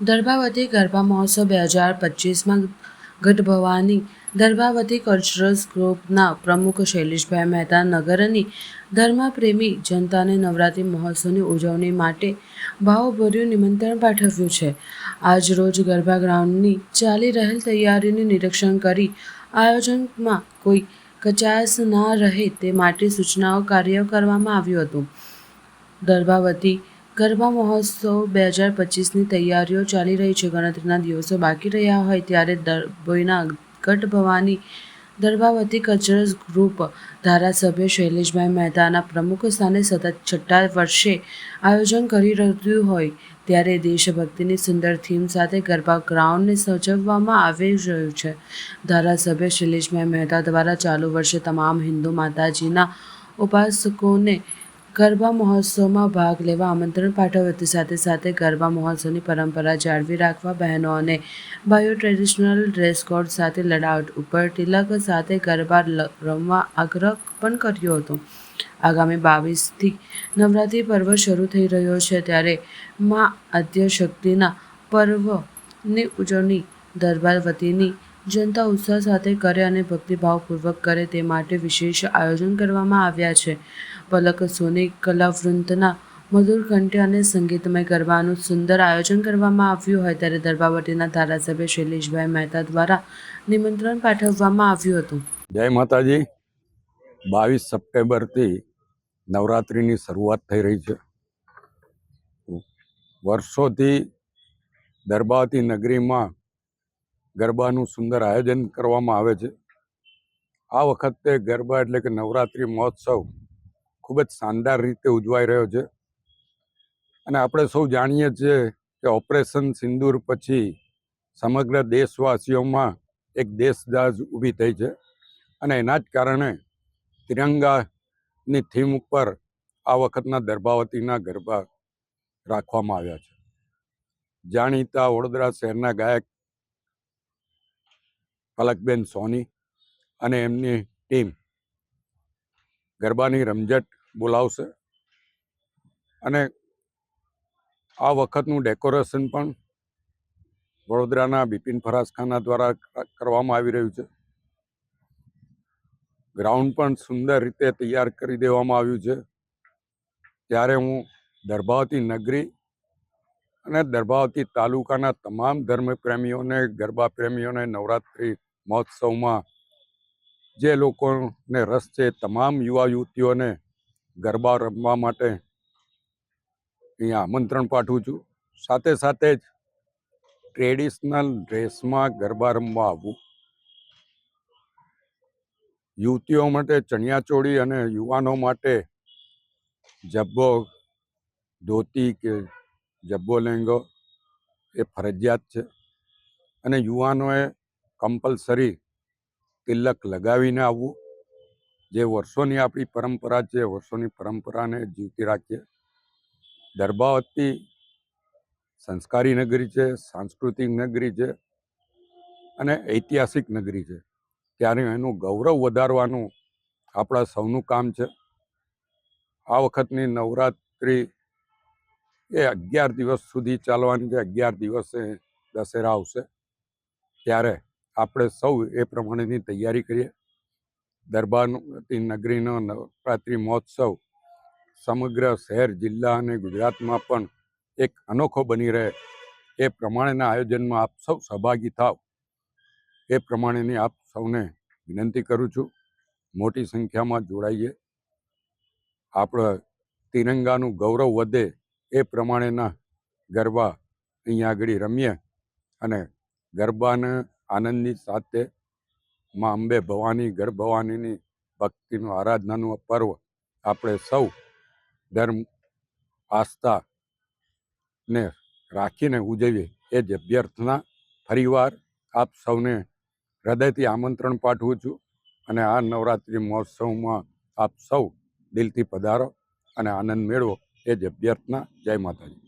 દર્ભાવતી ગરબા મહોત્સવ બે હજાર પચીસમાં ગઢ ભવાની દર્ભાવતી કલ્ચરલ્સ ગ્રુપના પ્રમુખ શૈલેષભાઈ મહેતા નગરની ધર્મપ્રેમી જનતાને નવરાત્રિ મહોત્સવની ઉજવણી માટે ભાવભર્યું નિમંત્રણ પાઠવ્યું છે. આજ રોજ ગરબા ગ્રાઉન્ડની ચાલી રહેલ તૈયારીનું નિરીક્ષણ કરી આયોજનમાં કોઈ કચાશ ના રહે તે માટે સૂચનાઓ કાર્ય કરવામાં આવ્યું હતું. દર્ભાવતી ગરબા મહોત્સવ બે હજાર પચીસની તૈયારીઓ ચાલી રહી છે. ગણતરીના દિવસો બાકી રહ્યા હોય ત્યારે ડભોઈના ગઢ ભવાની દર્ભાવતી કલ્ચરલ ગ્રુપ ધારાસભ્ય શૈલેષભાઈ મહેતાના પ્રમુખ સ્થાને સતત છઠ્ઠા વર્ષે આયોજન કરી રહ્યું હોય ત્યારે દેશભક્તિની સુંદર થીમ સાથે ગરબા ગ્રાઉન્ડને સજવવામાં આવી રહ્યું છે. ધારાસભ્ય શૈલેષભાઈ મહેતા દ્વારા ચાલુ વર્ષે તમામ હિન્દુ માતાજીના ઉપાસકોને ગરબા મહોત્સવમાં ભાગ લેવા આમંત્રણ પાઠવતી સાથે સાથે ગરબા મહોત્સવની પરંપરા જાળવી રાખવા બહેનો અને ભાઈઓ ટ્રેડિશનલ ડ્રેસ કોડ સાથે લડાવટ ઉપર તિલક સાથે ગરબા રમવા આગ્રહ પણ કર્યો હતો. આગામી બાવીસથી નવરાત્રિ પર્વ શરૂ થઈ રહ્યો છે ત્યારે મા આદ્યશક્તિના પર્વની ઉજવણી દરબાર વતીની જનતા ઉત્સાહ સાથે કરે અને ભક્તિભાવપૂર્વક કરે તે માટે વિશેષ આયોજન કરવામાં આવ્યા છે. પલક સોની કલાવૃંદના મધુર કંઠે અને સંગીતમય ગરબાનું સુંદર આયોજન કરવામાં આવ્યું હોય ત્યારે દરબાવટીના ધારાસભ્ય શૈલેષભાઈ મહેતા દ્વારા નિમંત્રણ પાઠવવામાં આવ્યું હતું. જય માતાજી. બાવીસ સપ્ટેમ્બરથી નવરાત્રિની શરૂઆત થઈ રહી છે. વર્ષોથી દરબાવતી નગરીમાં ગરબાનું સુંદર આયોજન કરવામાં આવે છે. આ વખતે ગરબા એટલે કે નવરાત્રિ મહોત્સવ ખૂબ જ શાનદાર રીતે ઉજવાઈ રહ્યો છે. અને આપણે સૌ જાણીએ છીએ કે ઓપરેશન સિંદૂર પછી સમગ્ર દેશવાસીઓમાં એક દેશદાજ ઊભી થઈ છે. અને એના જ કારણે તિરંગાની થીમ ઉપર આ વખતના દર્ભાવતીના ગરબા રાખવામાં આવ્યા છે. જાણીતા વડોદરા શહેરના ગાયક પલકબેન સોની અને એમની ટીમ ગરબાની રમઝટ બોલાવશે. અને આ વખતનું ડેકોરેશન પણ વડોદરાના બિપિન ફરાસખાના દ્વારા કરવામાં આવી રહ્યું છે. ગ્રાઉન્ડ પણ સુંદર રીતે તૈયાર કરી દેવામાં આવ્યું છે. ત્યારે હું દર્ભાવતી નગરી અને દર્ભાવતી તાલુકાના તમામ ધર્મપ્રેમીઓને ગરબા પ્રેમીઓને નવરાત્રિ મહોત્સવમાં જે લોકોને રસ છે, તમામ યુવા યુવતીઓને ગરબા રમવા માટે અહીંયા આમંત્રણ પાઠવું છું. સાથે સાથે જ ટ્રેડિશનલ ડ્રેસમાં ગરબા રમવા આવવું. યુવતીઓ માટે ચણિયાચોળી અને યુવાનો માટે જબ્બો, ધોતી કે જબ્બો લેંગો એ ફરજિયાત છે. અને યુવાનોએ કમ્પલસરી તિલક લગાવીને આવવું. જે વર્ષોની આપણી પરંપરા છે વર્ષોની પરંપરાને જીવતી રાખીએ. દરબાવતી સંસ્કારી નગરી છે, સાંસ્કૃતિક નગરી છે અને ઐતિહાસિક નગરી છે. ત્યારે એનું ગૌરવ વધારવાનું આપણા સૌનું કામ છે. આ વખતની નવરાત્રિ એ અગિયાર દિવસ સુધી ચાલવાની છે. અગિયાર દિવસે દશેરા આવશે. ત્યારે આપણે સૌ એ પ્રમાણેની તૈયારી કરીએ. દરબારતી નગરીનો નવરાત્રિ મહોત્સવ, સમગ્ર શહેર, જિલ્લા અને ગુજરાતમાં પણ એક અનોખો બની રહે. એ પ્રમાણેના આયોજનમાં આપ સૌ સહભાગી થાવ. એ પ્રમાણેની આપ સૌને વિનંતી કરું છું, મોટી સંખ્યામાં જોડાઈએ. આપણે તિરંગાનું ગૌરવ વધે એ પ્રમાણેના ગરબા અહીંયા આગળ રમીએ અને ગરબાને આનંદની સાથે માં અંબે ભવાની ગર ભવાનીની ભક્તિનું આરાધનાનું પર્વ આપણે સૌ ધર્મ આસ્થા ને રાખીને ઉજવીએ. એ જ અભ્યર્થના ફરીવાર આપ સૌને હૃદયથી આમંત્રણ પાઠવું છું અને આ નવરાત્રિ મહોત્સવમાં આપ સૌ દિલથી પધારો અને આનંદ મેળવો. એ જ અભ્યર્થના. જય માતાજી.